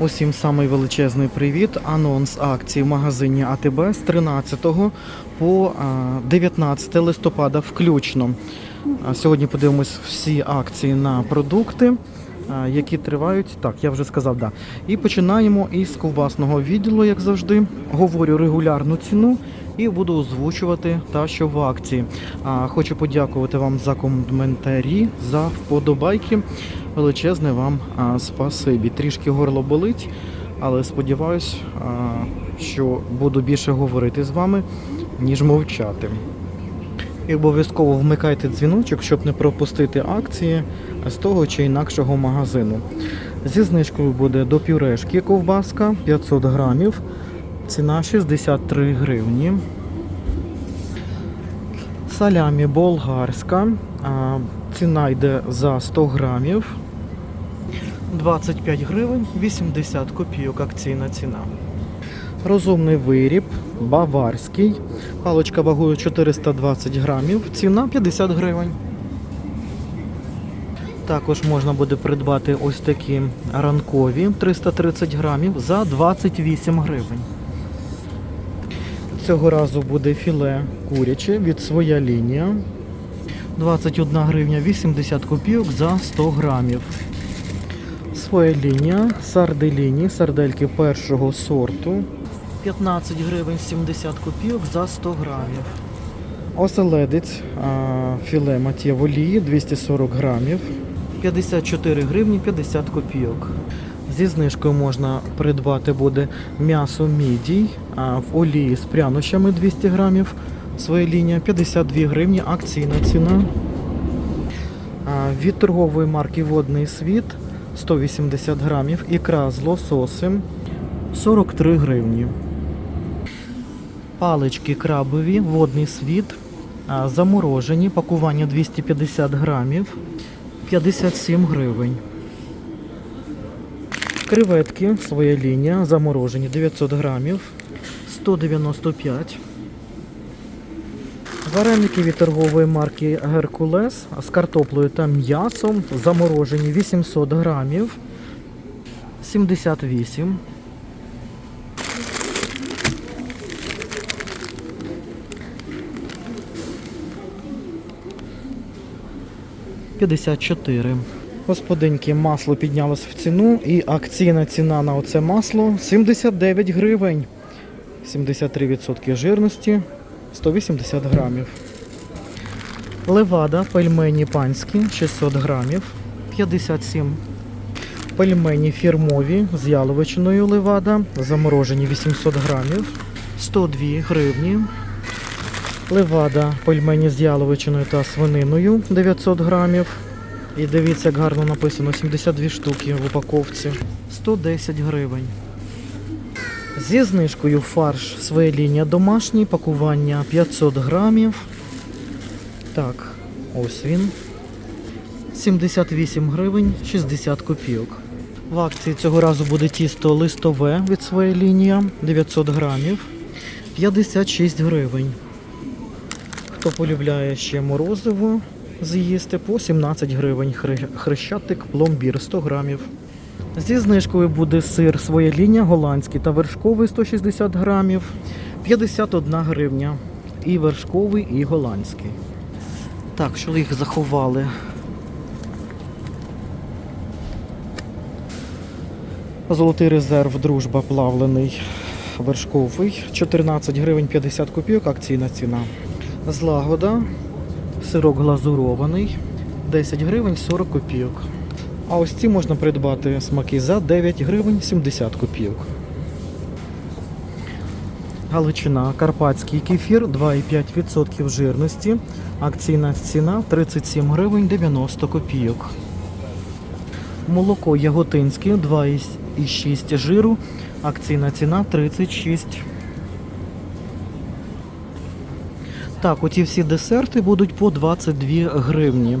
Усім самий величезний привіт. Анонс акції в магазині АТБ з 13 по 19 листопада включно. Сьогодні подивимось всі акції на продукти, які тривають. Так, я вже сказав, да. І починаємо із ковбасного відділу, як завжди. Говорю регулярну ціну і буду озвучувати та, що в акції. А, Хочу подякувати вам за коментарі, за вподобайки. Величезне вам а, спасибі. Трішки горло болить, але сподіваюсь, а, що буду більше говорити з вами, ніж мовчати. І обов'язково вмикайте дзвіночок, щоб не пропустити акції з того чи інакшого магазину. Зі знижкою буде до пюрешки ковбаска 500 грамів. Ціна 63 гривні. Салямі болгарська. Ціна йде за 100 грамів. 25 гривень 80 копійок акційна ціна. Розумний виріб, баварський. Паличка вагою 420 грамів. Ціна 50 гривень. Також можна буде придбати ось такі ранкові 330 грамів за 28 гривень. Цього разу буде філе куряче від своя лінія. 21 гривня 80 копійок за 100 грамів. Своя лінія, сарделіні, сардельки першого сорту. 15 гривень 70 копійок за 100 грамів. Оселедець філе матє в олії 240 грамів. 54 гривні 50 копійок. Зі знижкою можна придбати буде м'ясо мідій в олії з прянощами 200 грамів. Своя лінія 52 гривні, акційна ціна. Від торгової марки Водний світ 180 грамів, ікра з лососем 43 гривні. Палички крабові, водний світ, заморожені, пакування 250 грамів, 57 гривень. Креветки, своя лінія, заморожені 900 грамів, 195 Вареники від торгової марки Геркулес з картоплею та м'ясом, заморожені 800 грамів, 78 54. Господинки, масло піднялось в ціну і акційна ціна на оце масло 79 гривень. 73% жирності, 180 грамів. Левада, пельмені панські 600 грамів, 57. Пельмені фірмові з яловичиною левада, заморожені 800 грамів, 102 гривні. Левада, пельмені з яловичиною та свининою 900 грамів. І дивіться, як гарно написано 72 штуки в упаковці. 110 гривень. Зі знижкою фарш своя лінія домашній, пакування 500 грамів. Так, ось він. 78 гривень 60 копійок. В акції цього разу буде тісто листове від своєї лінії 900 грамів. 56 гривень. Хто полюбляє ще морозиво з'їсти по 17 гривень. Хрещатик пломбір 100 грамів. Зі знижкою буде сир своя лінія голландський та вершковий 160 грамів, 51 гривня. І вершковий, і голландський. Так, що їх заховали. Золотий резерв, дружба плавлений вершковий. 14 гривень 50 копійок, акційна ціна. Злагода, сирок глазурований, 10 гривень 40 копійок. А ось ці можна придбати смаки за 9 гривень 70 копійок. Галичина, карпатський кефір 2,5% жирності. Акційна ціна 37 гривень 90 копійок. Молоко яготинське 2,6 жиру. Акційна ціна 36. Так, оті всі десерти будуть по 22 гривні.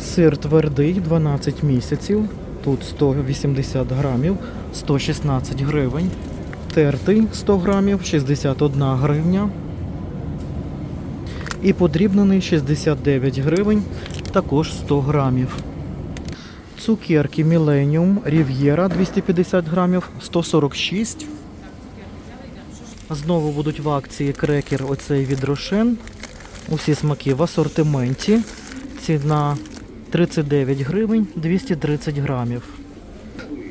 Сир твердий 12 місяців. Тут 180 грамів, 116 гривень. Тертий 100 грамів, 61 гривня. І подрібнений 69 гривень, також 100 грамів. Цукерки Millennium Рів'єра 250 грамів 146. Знову будуть в акції крекер оцей від Рошен. Усі смаки в асортименті. Ціна 39 гривень 230 грамів.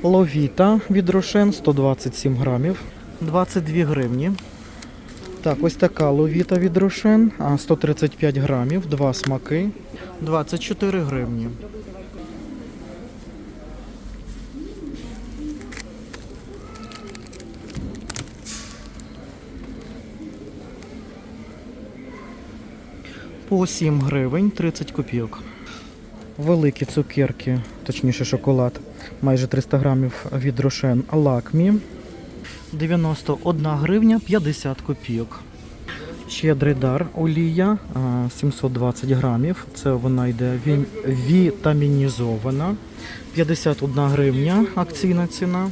Ловіта від Рошен 127 грамів 22 гривні. Так, ось така ловіта від Рошен, 135 грамів, два смаки, 24 гривні. По 7 гривень 30 копійок. Великі цукерки, точніше шоколад, майже 300 грамів від Рошен Лакмі. 91 гривня 50 копійок. Щедрий дар олія 720 грамів. Це вона йде вітамінізована. 51 гривня акційна ціна.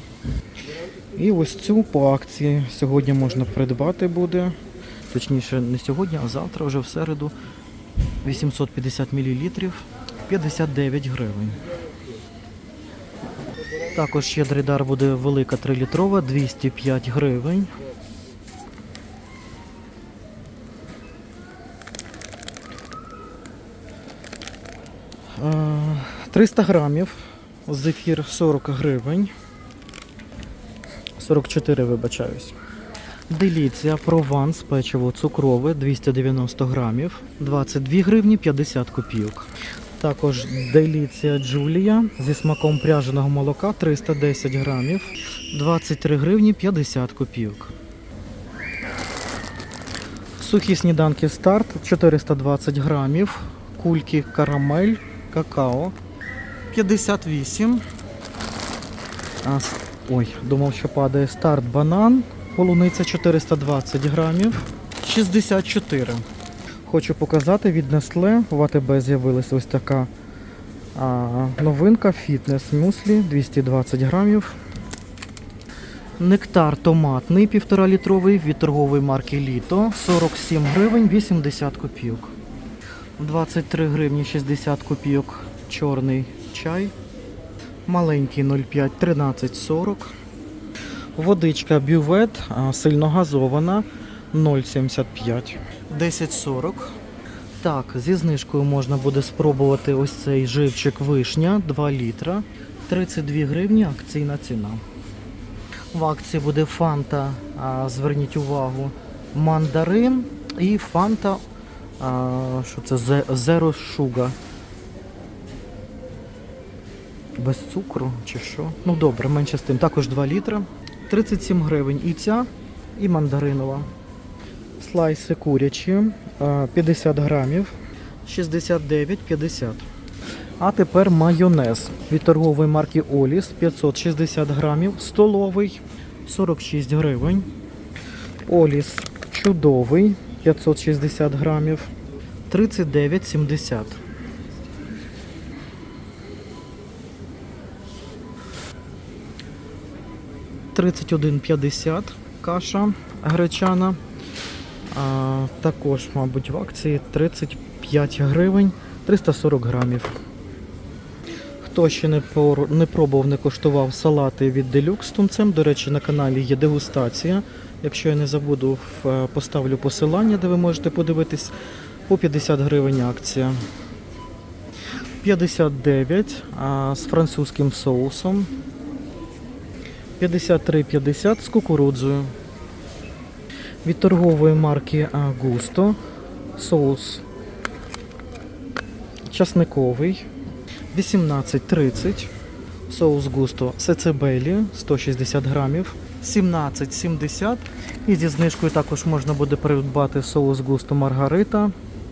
І ось цю по акції сьогодні можна придбати буде. Точніше, не сьогодні, а завтра, вже в середу. 850 мл 59 гривень. Також щедрий дар буде велика 3-літрова 205 гривень. Е, 300 грамів. Зефір 40 гривень. 44, вибачаюсь. Деліція прованс печиво цукрове 290 грамів, 22 гривні 50 копійок. Також деліція Джулія зі смаком пряженого молока 310 грамів, 23 гривні 50 копійок. Сухі сніданки старт 420 грамів, кульки карамель, какао 58. А, ой, думав, що падає старт банан. Полуниця 420 грамів, 64. Хочу показати від Nestle. В АТБ з'явилася ось така а, новинка фітнес мюслі 220 грамів. Нектар томатний 1,5 літровий від торгової марки Літо 47 гривень 80 копійок. 23 гривні 60 копійок чорний чай. Маленький 0,5 13,40. Водичка бювет сильно газована 0,75. 10,40. Так, зі знижкою можна буде спробувати ось цей живчик вишня 2 літра. 32 гривні акційна ціна. В акції буде фанта, зверніть увагу, мандарин і фанта, що це, Zero Sugar. Без цукру чи що? Ну добре, менше з тим. Також 2 літра. 37 гривень і ця, і мандаринова. Слайси курячі, 50 грамів, 69,50. А тепер майонез від торгової марки Оліс 560 грамів, столовий 46 гривень. Оліс чудовий 560 грамів, 39,70. Тридцять один п'ятдесят каша гречана. А, також, мабуть, в акції 35 гривень 340 грамів. Хто ще не, пор- не пробував, не коштував салати від Deluxe з тунцем, до речі, на каналі є дегустація. Якщо я не забуду, е, поставлю посилання, де ви можете подивитись. По 50 гривень акція. 59 а, з французьким соусом. 53,50 з кукурудзою. Від торгової марки Gusto соус часниковий. 18,30 соус Gusto сецебелі 160 грамів. 17,70 і зі знижкою також можна буде придбати соус Gusto Маргарита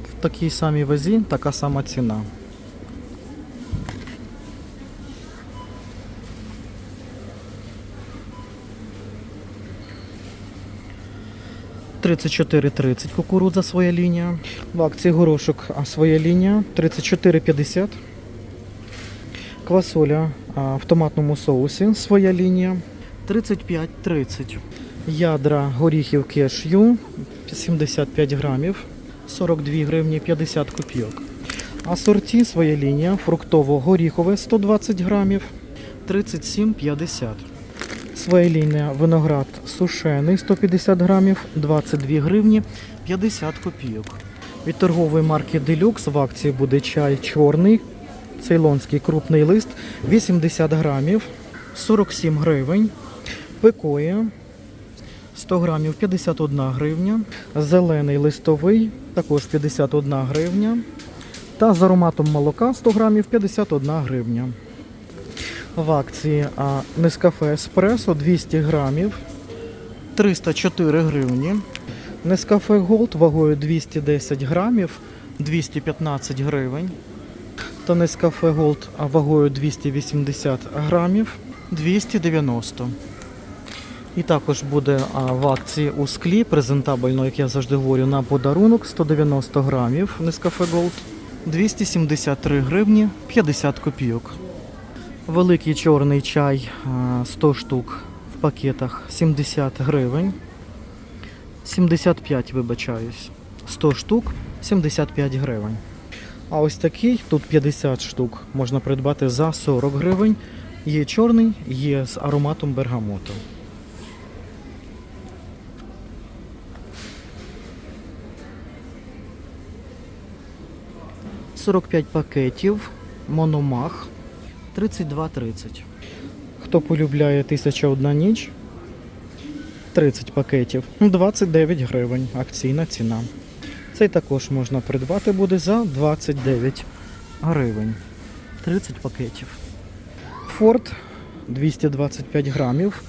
в такій самій вазі, така сама ціна. Тридцять чотири тридцять кукурудза своя лінія. В акції горошок своя лінія 34,50. Квасоля в томатному соусі своя лінія 35,30. Ядра горіхів кешю 75 грамів 42 гривні 50 копійок. Асорті своя лінія фруктово-горіхове 120 грамів 37,50. Своя виноград сушений 150 грамів 22 гривні 50 копійок. Від торгової марки Deluxe в акції буде чай чорний, цейлонський крупний лист 80 грамів 47 гривень. Пекоє 100 грамів 51 гривня. Зелений листовий також 51 гривня. Та з ароматом молока 100 грамів 51 гривня. В акції Нескафе Еспресо 200 грамів 304 гривні. Нескафе Голд вагою 210 грамів 215 гривень. Та Нескафе Голд вагою 280 грамів 290. І також буде в акції у склі презентабельно, як я завжди говорю, на подарунок 190 грамів Нескафе Голд 273 гривні 50 копійок. Великий чорний чай 100 штук в пакетах 70 гривень. 75, вибачаюсь. 100 штук 75 гривень. А ось такий, тут 50 штук, можна придбати за 40 гривень. Є чорний, є з ароматом бергамоту. «45 пакетів, мономах 32,30. Хто полюбляє 1001 ніч? 30 пакетів, 29 гривень. Акційна ціна. Цей також можна придбати буде за 29 гривень. 30 пакетів. Форд 225 грамів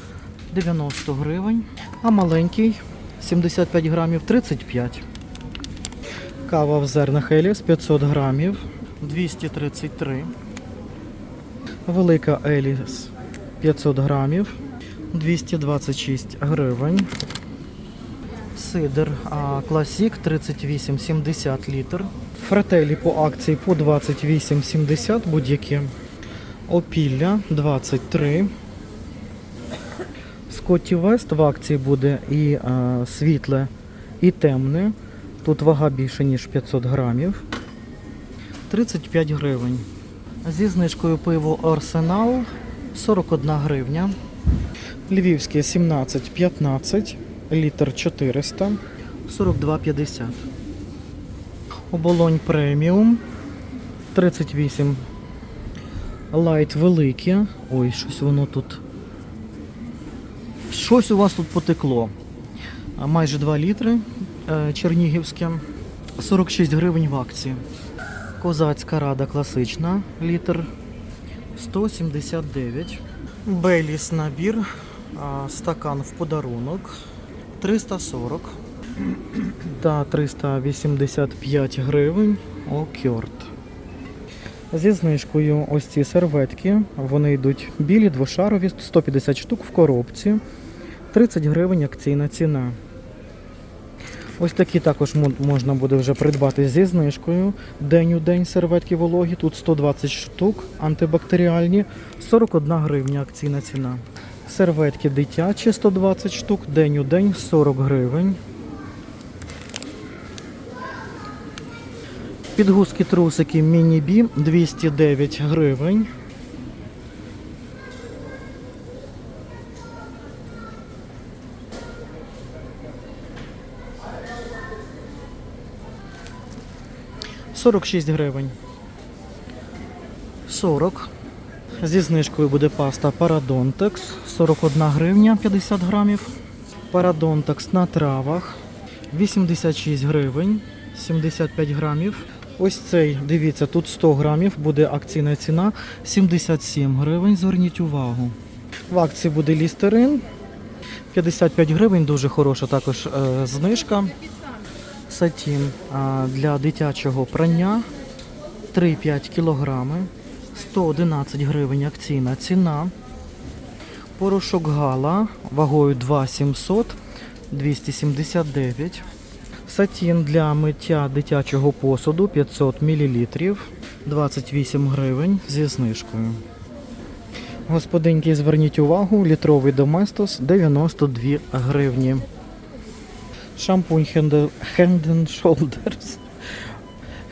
90 гривень. А маленький 75 грамів 35. Кава в зернах Еліс 500 грамів 233. Велика Еліс 500 грамів 226 гривень. Сидр Класік 38,70 літр. Фрателі по акції по 28,70 будь-які. Опілля 23. Скотті Вест в акції буде і а, світле, і темне. Тут вага більше, ніж 500 грамів. 35 гривень. Зі знижкою пиво Арсенал 41 гривня. Львівське 17,15, літр 400, 42,50. Оболонь преміум 38. Лайт великі. Ой, щось воно тут. Щось у вас тут потекло. Майже 2 літри е, чернігівське. 46 гривень в акції. Козацька рада класична, літр 179. Бейліс набір, стакан в подарунок 340 та 385 гривень окьорт. Зі знижкою ось ці серветки, вони йдуть білі, двошарові, 150 штук в коробці, 30 гривень акційна ціна. Ось такі також можна буде вже придбати зі знижкою. День у день серветки вологі, тут 120 штук, антибактеріальні, 41 гривня акційна ціна. Серветки дитячі 120 штук, день у день 40 гривень. Підгузки трусики міні-бі 209 гривень. Сорок шість гривень. 40. Зі знижкою буде паста Парадонтекс 41 гривня 50 грамів. Парадонтекс на травах 86 гривень 75 грамів. Ось цей, дивіться, тут 100 грамів, буде акційна ціна 77 гривень. Зверніть увагу. В акції буде лістерин 55 гривень, дуже хороша також е, знижка. Сатін для дитячого прання 3,5 кілограми. 111 гривень акційна ціна. Порошок Гала вагою 2,700 279. Сатін для миття дитячого посуду 500 мл 28 гривень зі знижкою. Господинки, зверніть увагу, літровий доместос 92 гривні. Шампунь Hand and Shoulders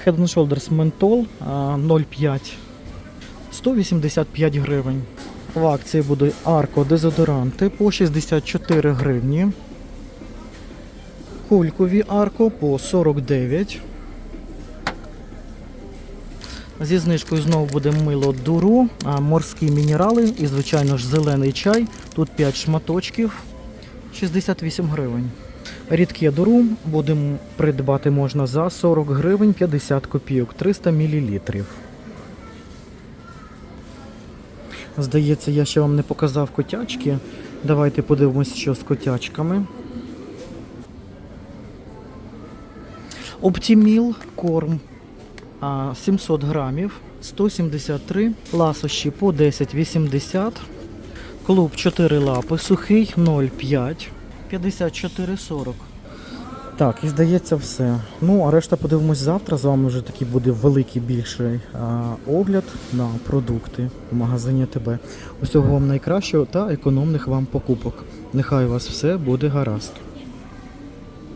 Head and Shoulders Menthol 0,5 185 гривень. В акції буде Арко дезодоранти по 64 гривні. Кулькові Арко по 49. Зі знижкою знову буде мило дуру, морські мінерали і, звичайно ж, зелений чай. Тут 5 шматочків, 68 гривень. Рідке дуру будемо придбати можна за 40 гривень 50 копійок, 300 мл. Здається, я ще вам не показав котячки. Давайте подивимось, що з котячками. Оптіміл корм 700 грамів, 173, ласощі по 10,80, клуб 4 лапи, сухий 0,5, 54,40. Так, і здається все. Ну, а решта подивимось завтра. З вами вже такий буде великий більший а, огляд на продукти в магазині ТБ. Усього вам найкращого та економних вам покупок. Нехай у вас все буде гаразд.